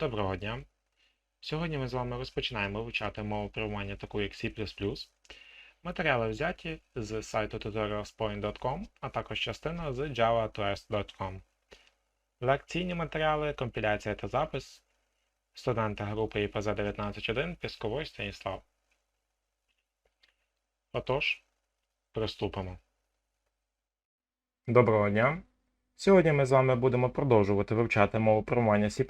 Доброго дня! Сьогодні ми з вами розпочинаємо вивчати мову програмування таку як C++. Матеріали взяті з сайту tutorialspoint.com, а також частина з java2s.com. Лекційні матеріали, компіляція та запис. Студенти групи ІПЗ 191 Пісковий Станіслав. Отож, приступимо. Доброго дня! Сьогодні ми з вами будемо продовжувати вивчати мову програмування C++.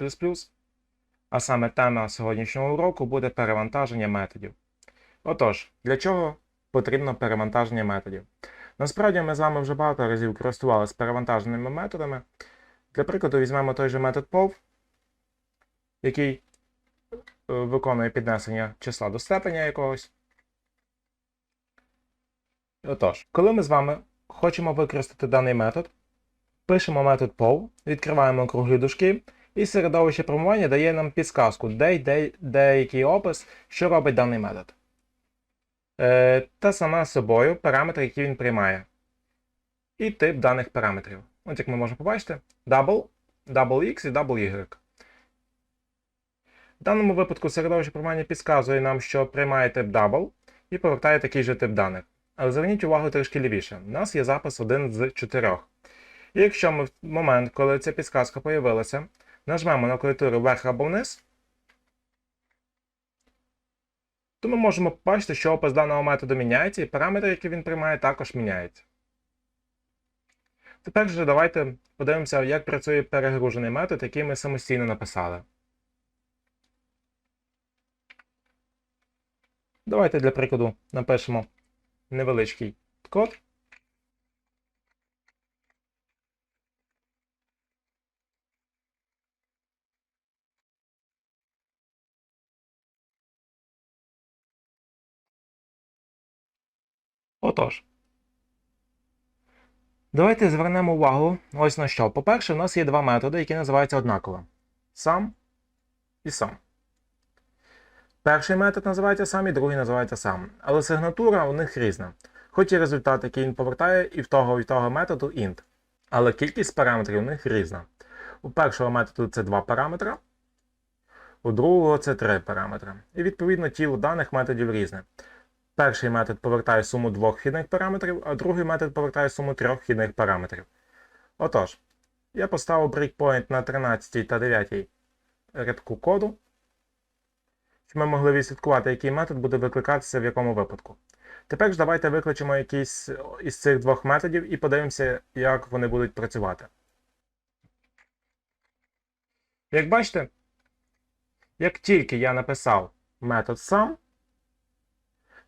А саме тема сьогоднішнього уроку буде перевантаження методів. Отож, для чого потрібно перевантаження методів? Насправді ми з вами вже багато разів користувалися перевантаженими методами. Для прикладу, візьмемо той же метод POV, який е, виконує піднесення числа до степеня якогось. Отож, коли ми з вами хочемо використати даний метод, пишемо метод POV, відкриваємо круглі дужки. І середовище програмування дає нам підсказку, де йде деякий опис, що робить даний метод. Е, та саме собою параметри, які він приймає. І тип даних параметрів. От як ми можемо побачити, double, double x і double y. В даному випадку середовище програмування підказує нам, що приймає тип double і повертає такий же тип даних. Але зверніть увагу трішки лівіше. У нас є запис один з чотирьох. І якщо ми в момент, коли ця підсказка появилася, нажмемо на клавіатуру вверх або вниз, то ми можемо побачити, що опис даного методу міняється, і параметри, які він приймає, також міняються. Тепер же давайте подивимося, як працює перегружений метод, який ми самостійно написали. Давайте для прикладу напишемо невеличкий код. Отож. Давайте звернемо увагу ось на що. По-перше, у нас є два методи, які називаються однаково. Сам і сам. Перший метод називається сам, і другий називається сам. Але сигнатура у них різна. Хоч і результат, який він повертає, і в того і в того методу int. Але кількість параметрів у них різна. У першого методу це два параметри, у другого це три параметри. І відповідно тіло даних методів різне. Перший метод повертає суму двох вхідних параметрів, а другий метод повертає суму трьох вхідних параметрів. Отож, я поставив breakpoint на 13 та 9 рядку коду, щоб ми могли відслідкувати, який метод буде викликатися в якому випадку. Тепер ж давайте викличемо якийсь із цих двох методів і подивимося, як вони будуть працювати. Як бачите, як тільки я написав метод сам,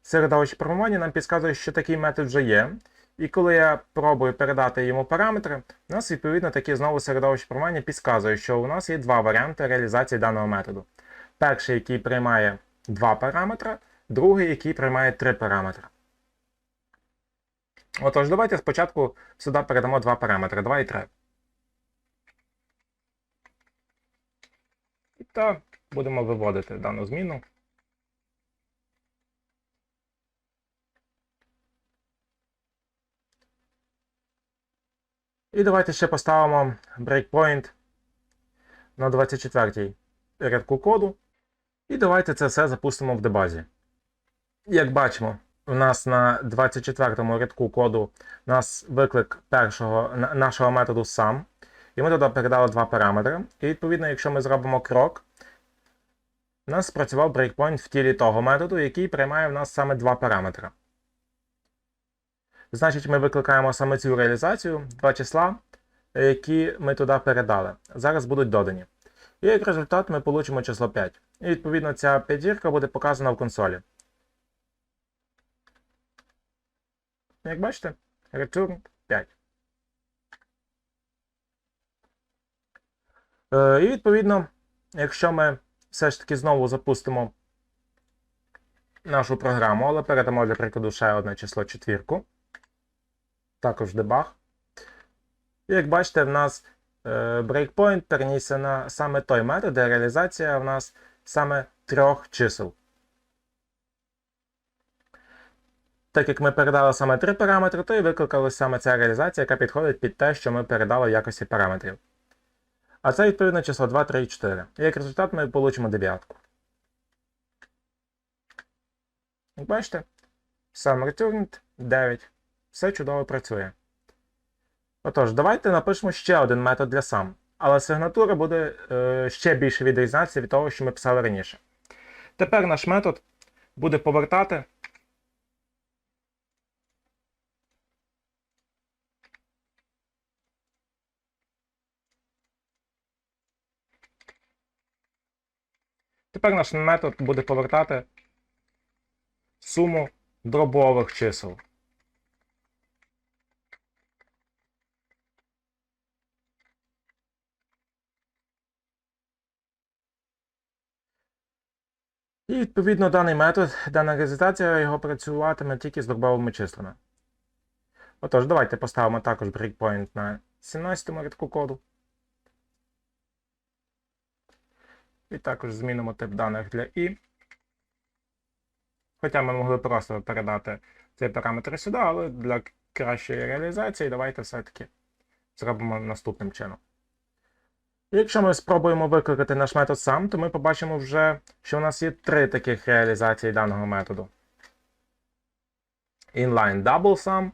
середовище програмування нам підказує, що такий метод вже є. І коли я пробую передати йому параметри, у нас відповідно таке знову середовище програмування підказує, що у нас є два варіанти реалізації даного методу. Перший, який приймає два параметри, другий, який приймає три параметри. Отож, давайте спочатку сюди передамо два параметри 2 і 3. І так будемо виводити дану зміну. І давайте ще поставимо breakpoint на 24-й рядку коду. І давайте це все запустимо в дебазі. Як бачимо, у нас на 24-му рядку коду у нас виклик першого, нашого методу сам. І ми туди передали два параметри. І відповідно, якщо ми зробимо крок, у нас спрацював breakpoint в тілі того методу, який приймає в нас саме два параметри. Значить, ми викликаємо саме цю реалізацію, два числа, які ми туди передали. Зараз будуть додані. І як результат ми отримаємо число 5. І відповідно ця п'ятірка буде показана в консолі. Як бачите, return 5. Е, і відповідно, якщо ми все ж таки знову запустимо нашу програму, але передамо для прикладу ще одне число четвірку також дебаг. Як бачите, в нас breakpoint перенісся на саме той метод, де реалізація в нас саме трьох чисел. Так як ми передали саме три параметри, то і викликалася саме ця реалізація, яка підходить під те, що ми передали в якості параметрів. А це відповідно число 2, 3 і 4. І як результат ми получимо дев'ятку. Як бачите, сам returned 9. Все чудово працює. Отож, давайте напишемо ще один метод для сам. Але сигнатура буде е, ще більше відрізнятися від того, що ми писали раніше. Тепер наш метод буде повертати Тепер наш метод буде повертати суму дробових чисел. І відповідно даний метод, дана результація його працюватиме тільки з дробовими числами. Отож, давайте поставимо також breakpoint на 17 му рядку коду. І також змінимо тип даних для i. Хоча ми могли просто передати цей параметр сюди, але для кращої реалізації давайте все-таки зробимо наступним чином. Якщо ми спробуємо викликати наш метод сам, то ми побачимо вже, що у нас є три таких реалізації даного методу. Inline double sum,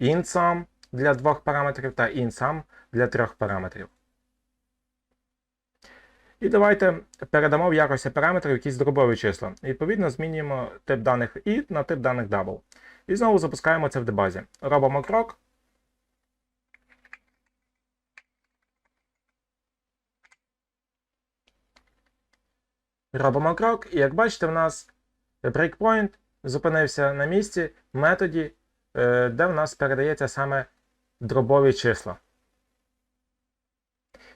insum для двох параметрів та insum для трьох параметрів. І давайте передамо в якості параметрів якісь дробові числа. Відповідно, змінюємо тип даних і на тип даних double. І знову запускаємо це в дебазі. Робимо крок. Робимо крок, і як бачите, в нас breakpoint зупинився на місці в методі, е, де в нас передається саме дробові числа.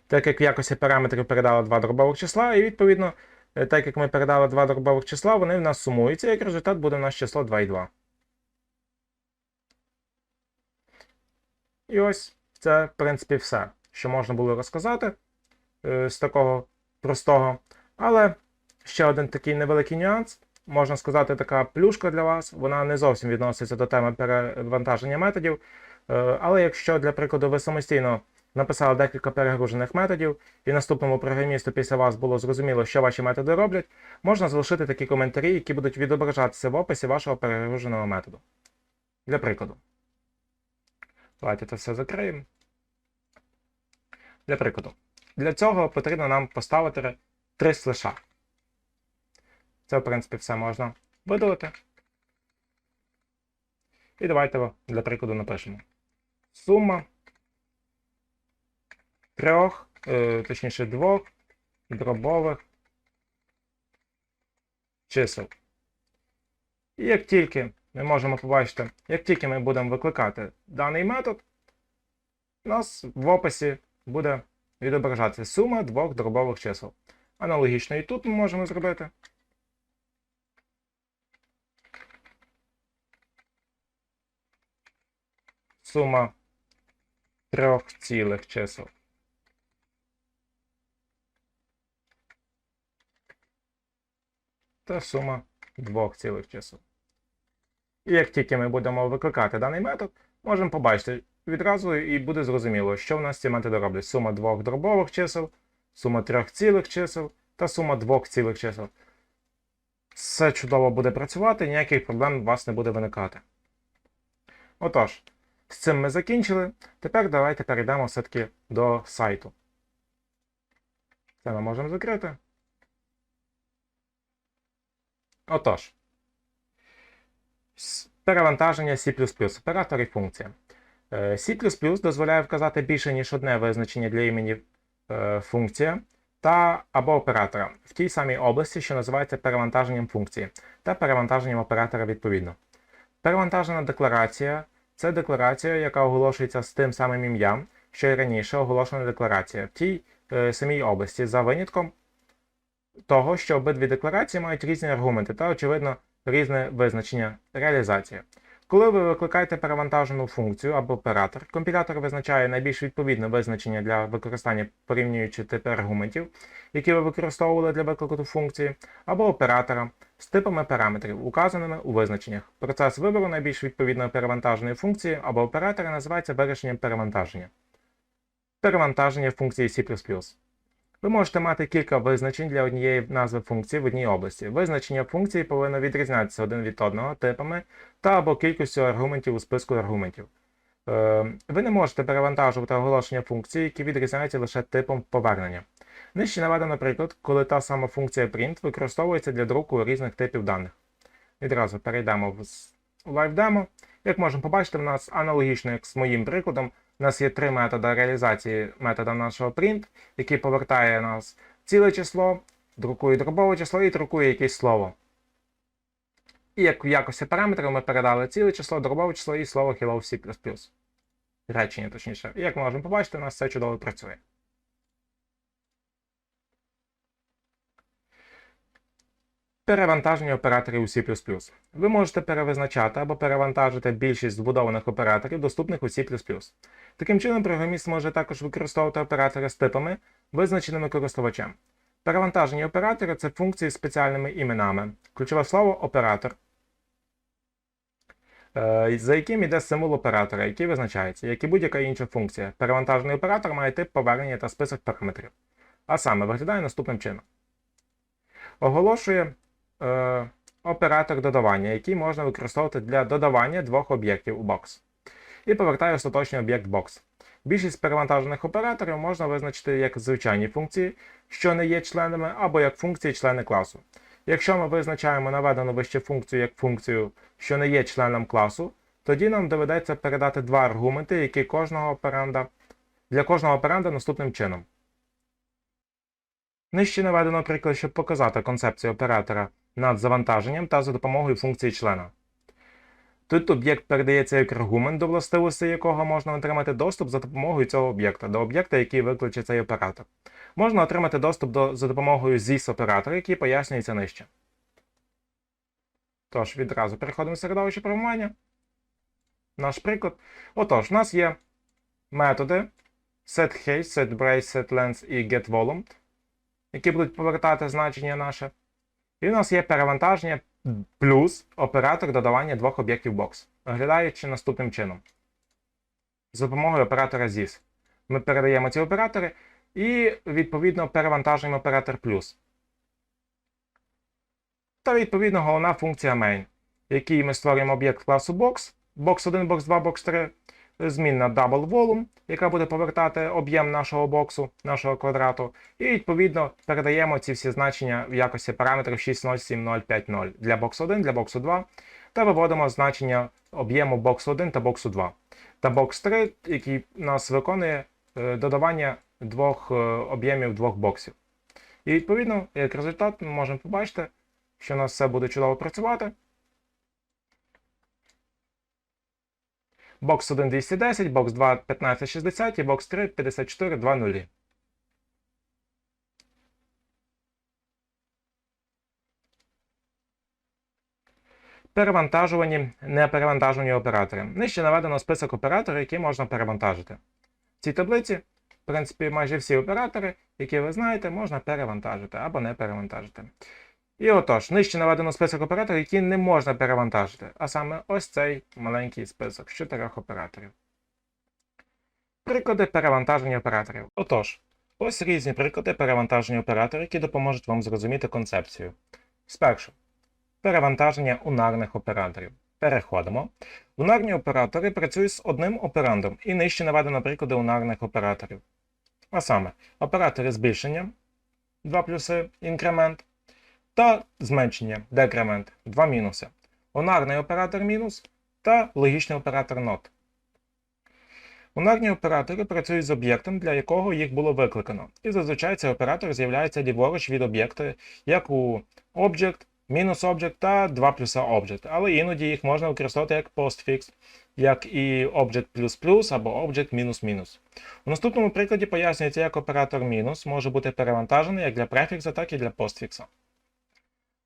Так як в якості параметрів передали два дробових числа, і відповідно, е, так як ми передали два дробових числа, вони в нас сумуються, як результат буде в нас число 2 і 2. І ось це, в принципі, все, що можна було розказати е, з такого простого. Але ще один такий невеликий нюанс. Можна сказати, така плюшка для вас. Вона не зовсім відноситься до теми перевантаження методів. Е, але якщо, для прикладу, ви самостійно написали декілька перегружених методів, і наступному програмісту після вас було зрозуміло, що ваші методи роблять, можна залишити такі коментарі, які будуть відображатися в описі вашого перегруженого методу. Для прикладу. Давайте це все закриємо. Для прикладу. Для цього потрібно нам поставити три слеша. Це, в принципі, все можна видалити. І давайте для прикладу напишемо. Сума трьох, е, точніше двох дробових чисел. І як тільки ми можемо побачити, як тільки ми будемо викликати даний метод, у нас в описі буде відображатися сума двох дробових чисел. Аналогічно і тут ми можемо зробити. Сума трьох цілих чисел. Та сума двох цілих чисел. І як тільки ми будемо викликати даний метод, можемо побачити відразу і буде зрозуміло, що в нас ці методи роблять. Сума двох дробових чисел, сума трьох цілих чисел та сума двох цілих чисел. Все чудово буде працювати, ніяких проблем у вас не буде виникати. Отож, з цим ми закінчили. Тепер давайте перейдемо все-таки до сайту. Це ми можемо закрити. Отож, перевантаження C++, оператор і функція. Е, C дозволяє вказати більше, ніж одне визначення для імені е, функція та або оператора в тій самій області, що називається перевантаженням функції, та перевантаженням оператора відповідно. Перевантажена декларація це декларація, яка оголошується з тим самим ім'ям, що й раніше оголошена декларація в тій е, самій області за винятком того, що обидві декларації мають різні аргументи та, очевидно, різне визначення реалізації. Коли ви викликаєте перевантажену функцію або оператор, компілятор визначає найбільш відповідне визначення для використання порівнюючи типи аргументів, які ви використовували для виклику функції, або оператора з типами параметрів, указаними у визначеннях. Процес вибору найбільш відповідної перевантаженої функції або оператора називається вирішенням перевантаження. Перевантаження функції C++. Ви можете мати кілька визначень для однієї назви функції в одній області. Визначення функції повинно відрізнятися один від одного типами та або кількістю аргументів у списку аргументів. Е, Ви не можете перевантажувати оголошення функції, які відрізняються лише типом повернення. Нижче наведено приклад, коли та сама функція print використовується для друку різних типів даних. Відразу перейдемо в у LiveDemo. Як можемо побачити, в нас аналогічно як з моїм прикладом, у нас є три методи реалізації метода нашого print, який повертає нас ціле число, друкує дробове число і друкує якесь слово. І як в якості параметрів ми передали ціле число, дробове число і слово Hello C++. Речення, точніше. І як можемо побачити, у нас все чудово працює. Перевантаження операторів у C++. Ви можете перевизначати або перевантажити більшість збудованих операторів, доступних у C++. Таким чином, програміст може також використовувати оператори з типами, визначеними користувачем. Перевантажені оператори це функції з спеціальними іменами. Ключове слово оператор, е, за яким йде символ оператора, який визначається, як і будь-яка інша функція. Перевантажений оператор має тип повернення та список параметрів. А саме виглядає наступним чином. Оголошує е, оператор додавання, який можна використовувати для додавання двох об'єктів у бокс. І повертає остаточний об'єкт бокс. Більшість перевантажених операторів можна визначити як звичайні функції, що не є членами, або як функції члени класу. Якщо ми визначаємо наведену вище функцію як функцію, що не є членом класу, тоді нам доведеться передати два аргументи, які кожного операнда, для кожного операнда наступним чином. Нижче наведено приклад, щоб показати концепцію оператора над завантаженням та за допомогою функції члена. Тут об'єкт передається як аргумент, до властивостей якого можна отримати доступ за допомогою цього об'єкта, до об'єкта, який викличе цей оператор. Можна отримати доступ до, за допомогою ZIS оператора, який пояснюється нижче. Тож, відразу переходимо в середовище програмування. Наш приклад. Отож, у нас є методи setHaste, setBrace, setLength і getVolume, які будуть повертати значення наше. І у нас є перевантаження плюс оператор додавання двох об'єктів бокс, виглядаючи наступним чином. За допомогою оператора ZIS. Ми передаємо ці оператори і, відповідно, перевантажуємо оператор плюс. Та, відповідно, головна функція main, в якій ми створюємо об'єкт класу box, box 1, box 2, box 3, змінна double volume, яка буде повертати об'єм нашого боксу, нашого квадрату, і відповідно передаємо ці всі значення в якості параметрів 6.0.7.0.5.0 для боксу 1, для боксу 2, та виводимо значення об'єму боксу 1 та боксу 2. Та бокс 3, який нас виконує е, додавання двох е, об'ємів двох боксів. І відповідно, як результат, ми можемо побачити, що у нас все буде чудово працювати. Бокс 1 210, бокс 2 1560 і бокс 3 54 20. Перевантажувані неперевантажені оператори. Нижче наведено список операторів, які можна перевантажити. В цій таблиці, в принципі, майже всі оператори, які ви знаєте, можна перевантажити або не перевантажити. І отож, нижче наведено список операторів, які не можна перевантажити, а саме ось цей маленький список з чотирьох операторів. Приклади перевантаження операторів. Отож, ось різні приклади перевантаження операторів, які допоможуть вам зрозуміти концепцію. Спершу, перевантаження унарних операторів. Переходимо. Унарні оператори працюють з одним операндом і нижче наведено приклади унарних операторів. А саме, оператори збільшення, 2 плюси, інкремент, та зменшення декремент 2 мінуси. Унарний оператор мінус та логічний оператор not. Унарні оператори працюють з об'єктом, для якого їх було викликано. І зазвичай цей оператор з'являється ліворуч від об'єкта, як у object, мінус object та 2 плюса object. Але іноді їх можна використовувати як postfix, як і object або object мінус мінус. У наступному прикладі пояснюється, як оператор мінус може бути перевантажений як для префікса, так і для постфікса.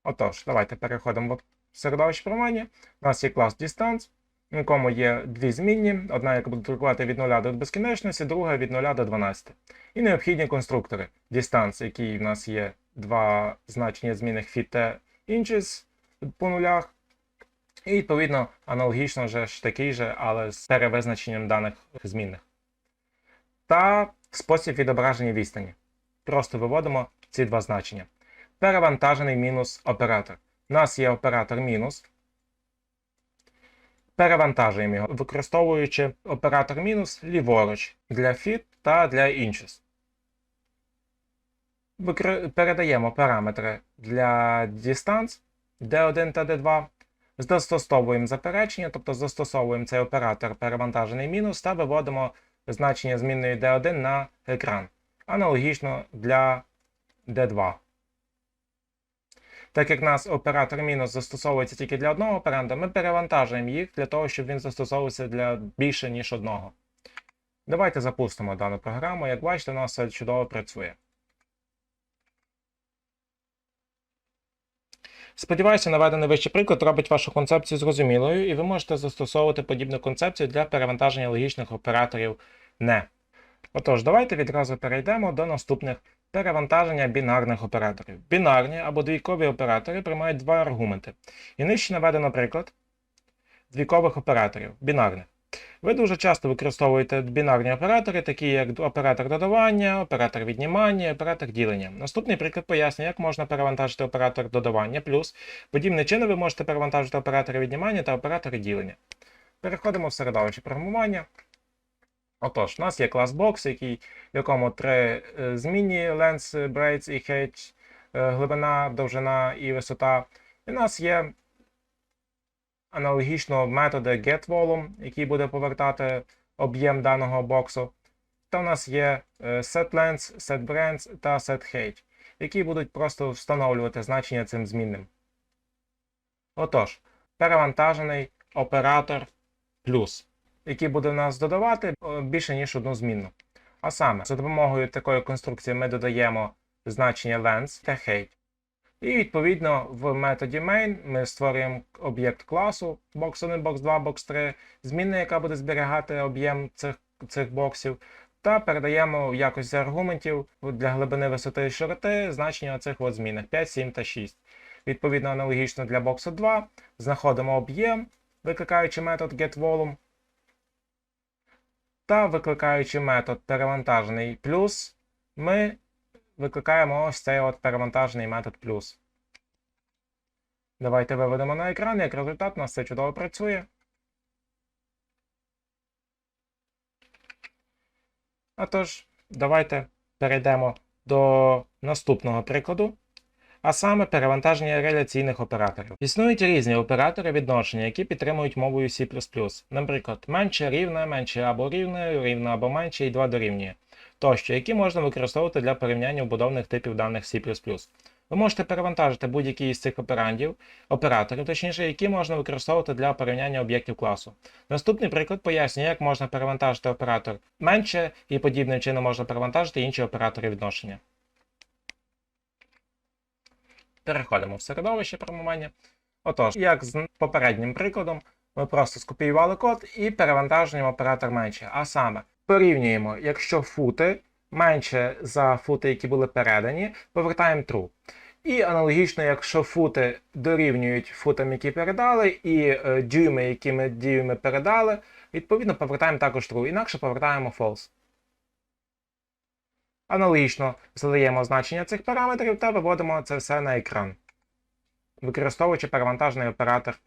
Отож, давайте переходимо в середовище програмування. У нас є клас Distance, в якому є дві змінні, одна, яка буде друкувати від 0 до безкінечності, друга від 0 до 12. І необхідні конструктори. Distance, який в нас є два значення змінних fit та inches по нулях. І відповідно аналогічно вже ж такий же, але з перевизначенням даних змінних. Та Спосіб відображення відстані. Просто виводимо ці два значення. Перевантажений мінус оператор. У нас є оператор мінус. Перевантажуємо його, використовуючи оператор мінус ліворуч для fit та для inches. Передаємо параметри для distance D1 та D2. Застосовуємо заперечення, тобто застосовуємо цей оператор перевантажений мінус та виводимо значення змінної D1 на екран. Аналогічно для D2. Так як нас оператор мінус застосовується тільки для одного операнда, ми перевантажуємо їх для того, щоб він застосовувався для більше, ніж одного. Давайте запустимо дану програму. Як бачите, у нас все чудово працює. Сподіваюся, наведений вищий приклад робить вашу концепцію зрозумілою, і ви можете застосовувати подібну концепцію для перевантаження логічних операторів не. Отож, давайте відразу перейдемо до наступних перевантаження бінарних операторів. Бінарні або двійкові оператори приймають два аргументи. І нижче наведено приклад двійкових операторів бінарних. Ви дуже часто використовуєте бінарні оператори, такі як оператор додавання, оператор віднімання, оператор ділення. Наступний приклад пояснює, як можна перевантажити оператор додавання, плюс подібним чином ви можете перевантажити оператори віднімання та оператори ділення. Переходимо в середовище програмування. Отож, у нас є клас Box, який, в якому три е, змінні length, braids і height, е, глибина, довжина і висота. І у нас є аналогічно методи getVolum, який буде повертати об'єм даного боксу. Та у нас є е, setLength, setBrands та setHeight, які будуть просто встановлювати значення цим змінним. Отож, перевантажений оператор плюс, який буде у нас додавати е, більше, ніж одну змінну. А саме, за допомогою такої конструкції ми додаємо значення length та height. І відповідно в методі main ми створюємо об'єкт класу box1, box2, box3, змінна, яка буде зберігати об'єм цих, цих боксів, та передаємо в якості аргументів для глибини висоти і широти значення цих от змінних 5, 7 та 6. Відповідно, аналогічно для боксу 2 знаходимо об'єм, викликаючи метод getVolum, та викликаючи метод перевантажений плюс, ми викликаємо ось цей от перевантажений метод плюс. Давайте виведемо на екран, як результат, у нас все чудово працює. А тож, давайте перейдемо до наступного прикладу, а саме перевантаження реляційних операторів. Існують різні оператори відношення, які підтримують мовою C++. Наприклад, менше рівне, менше або рівне, рівне або менше і 2 дорівнює тощо, які можна використовувати для порівняння вбудовних типів даних C++. Ви можете перевантажити будь-який із цих операндів, операторів, точніше, які можна використовувати для порівняння об'єктів класу. Наступний приклад пояснює, як можна перевантажити оператор менше і подібним чином можна перевантажити інші оператори відношення. Переходимо в середовище програмування. Отож, як з попереднім прикладом, ми просто скопіювали код і перевантажуємо оператор менше. А саме, порівнюємо, якщо фути менше за фути, які були передані, повертаємо true. І аналогічно, якщо фути дорівнюють футам, які передали, і е, дюйми, які ми дюйми передали, відповідно повертаємо також true, інакше повертаємо false. Аналогічно задаємо значення цих параметрів та виводимо це все на екран, використовуючи перевантажений оператор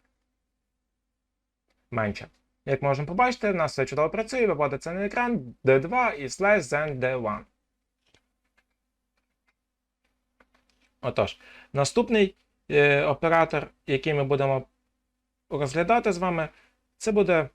менше. Як можемо побачити, в нас все чудово працює, виводиться на екран D2 і slash then D1. Отож, наступний е, оператор, який ми будемо розглядати з вами, це буде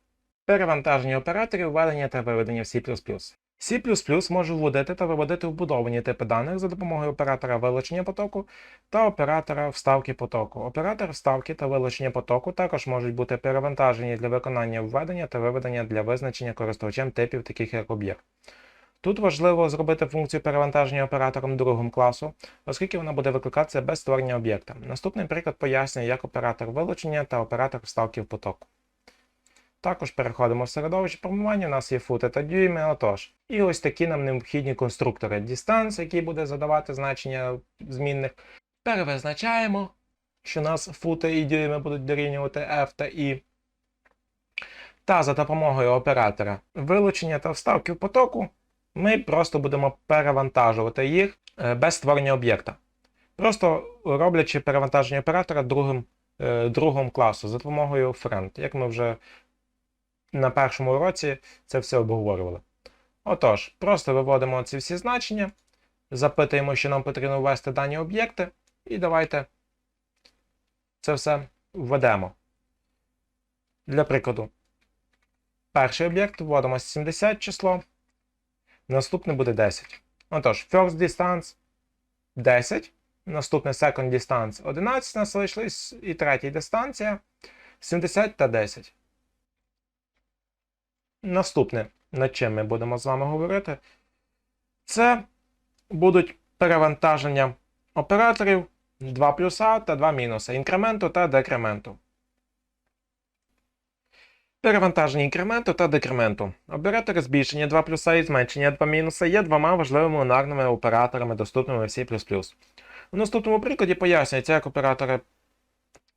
перевантаження операторів введення та виведення C++. C++ може вводити та виводити вбудовані типи даних за допомогою оператора вилучення потоку та оператора вставки потоку. Оператор вставки та вилучення потоку також можуть бути перевантажені для виконання введення та виведення для визначення користувачем типів, таких як об'єкт. Тут важливо зробити функцію перевантаження оператором другим класу, оскільки вона буде викликатися без створення об'єкта. Наступний приклад пояснює, як оператор вилучення та оператор вставки в потоку. Також переходимо в середовище програмування, у нас є фути та дюйми, отож. І ось такі нам необхідні конструктори Distance, який буде задавати значення змінних. Перевизначаємо, що нас фути і дюйми будуть дорівнювати F та I. Та за допомогою оператора вилучення та вставки в потоку ми просто будемо перевантажувати їх е, без створення об'єкта. Просто роблячи перевантаження оператора другим, е, другом класу за допомогою friend, як ми вже на першому уроці це все обговорювали. Отож, просто виводимо ці всі значення, запитуємо, що нам потрібно ввести дані об'єкти, і давайте це все введемо. Для прикладу, перший об'єкт вводимо 70 число, наступне буде 10. Отож, first distance 10, наступне second distance 11 у нас і третя дистанція 70 та 10. Наступне, над чим ми будемо з вами говорити, це будуть перевантаження операторів 2 плюса та 2 мінуса, інкременту та декременту. Перевантаження інкременту та декременту. Оператори збільшення 2 плюса і зменшення 2 мінуса є двома важливими унарними операторами, доступними в C++. У наступному прикладі пояснюється, як оператори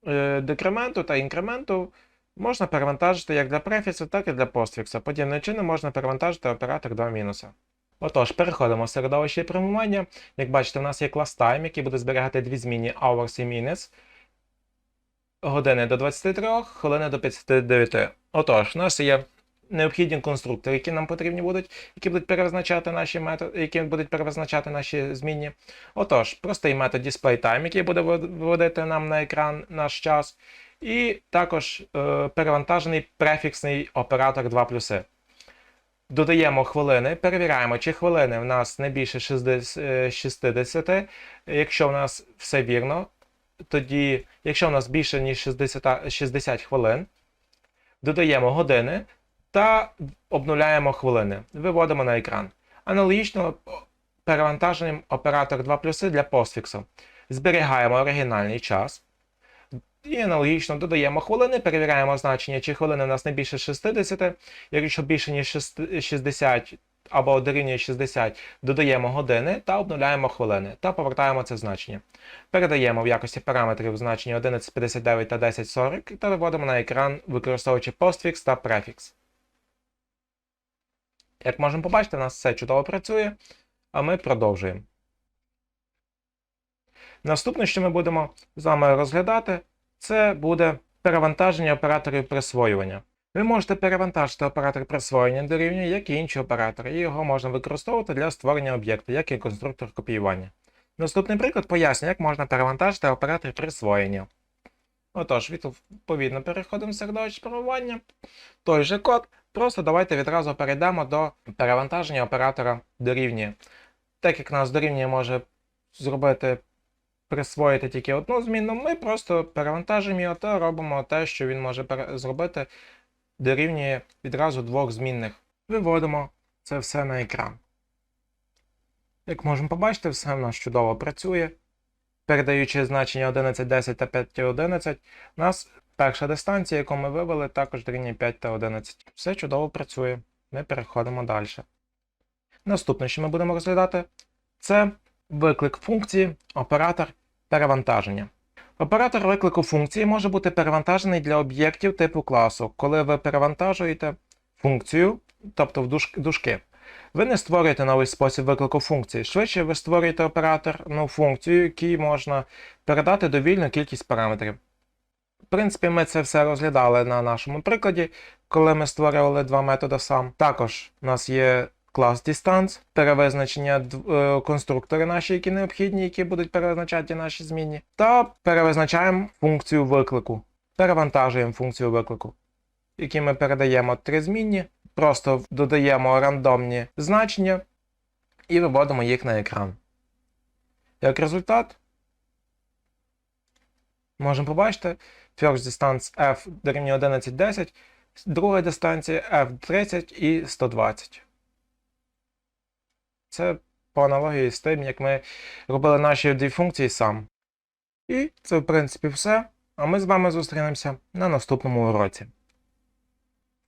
е, декременту та інкременту можна перевантажити як для префіксу, так і для постфікса. Подібним чином можна перевантажити оператор 2 мінуса. Отож, переходимо в середовище програмування. Як бачите, у нас є клас time, який буде зберігати дві змінні hours і minutes. Години до 23, хвилини до 59. Отож, у нас є необхідні конструктори, які нам потрібні будуть, які будуть перевизначати наші методи, які будуть перевизначати наші змінні. Отож, простий метод displayTime, який буде виводити нам на екран наш час. І також е, перевантажений префіксний оператор 2 плюси. Додаємо хвилини, перевіряємо, чи хвилини в нас не більше 60. Якщо в нас все вірно, тоді, якщо в нас більше ніж 60, 60 хвилин, додаємо години та обнуляємо хвилини. Виводимо на екран. Аналогічно перевантаженим оператор 2 плюси для постфіксу. Зберігаємо оригінальний час. І аналогічно додаємо хвилини, перевіряємо значення, чи хвилини у нас не більше 60. Якщо більше ніж 60 або дорівнює 60, додаємо години та обновляємо хвилини та повертаємо це значення. Передаємо в якості параметрів значення 1159 та 1040 та виводимо на екран, використовуючи постфікс та префікс. Як можемо побачити, у нас все чудово працює, а ми продовжуємо. Наступне, що ми будемо з вами розглядати, це буде перевантаження операторів присвоювання. Ви можете перевантажити оператор присвоєння до рівня, як і інші оператори, і його можна використовувати для створення об'єкта, як і конструктор копіювання. Наступний приклад пояснює, як можна перевантажити оператор присвоєння. Отож, відповідно переходимо в середовище програмування. Той же код, просто давайте відразу перейдемо до перевантаження оператора дорівнює. Так як нас дорівнює може зробити присвоїти тільки одну зміну, ми просто перевантажимо його та робимо те, що він може зробити, дорівнює відразу двох змінних. Виводимо це все на екран. Як можемо побачити, все в нас чудово працює. Передаючи значення 11, та 5,11, у нас перша дистанція, яку ми вивели, також дорівнює 5 та 11. Все чудово працює. Ми переходимо далі. Наступне, що ми будемо розглядати, це виклик функції оператор перевантаження. Оператор виклику функції може бути перевантажений для об'єктів типу класу, коли ви перевантажуєте функцію, тобто в дужки. Ви не створюєте новий спосіб виклику функції. Швидше ви створюєте операторну функцію, якій можна передати довільну кількість параметрів. В принципі, ми це все розглядали на нашому прикладі, коли ми створювали два методи сам. Також у нас є клас distance, перевизначення е, конструктори наші, які необхідні, які будуть перевизначати наші змінні. Та перевизначаємо функцію виклику. Перевантажуємо функцію виклику, які ми передаємо три змінні, просто додаємо рандомні значення і виводимо їх на екран. Як результат, можемо побачити first distance f дорівнює 1110, друга дистанція f30 і 120. Це по аналогії з тим, як ми робили наші дві функції сам. І це, в принципі, все. А ми з вами зустрінемося на наступному уроці.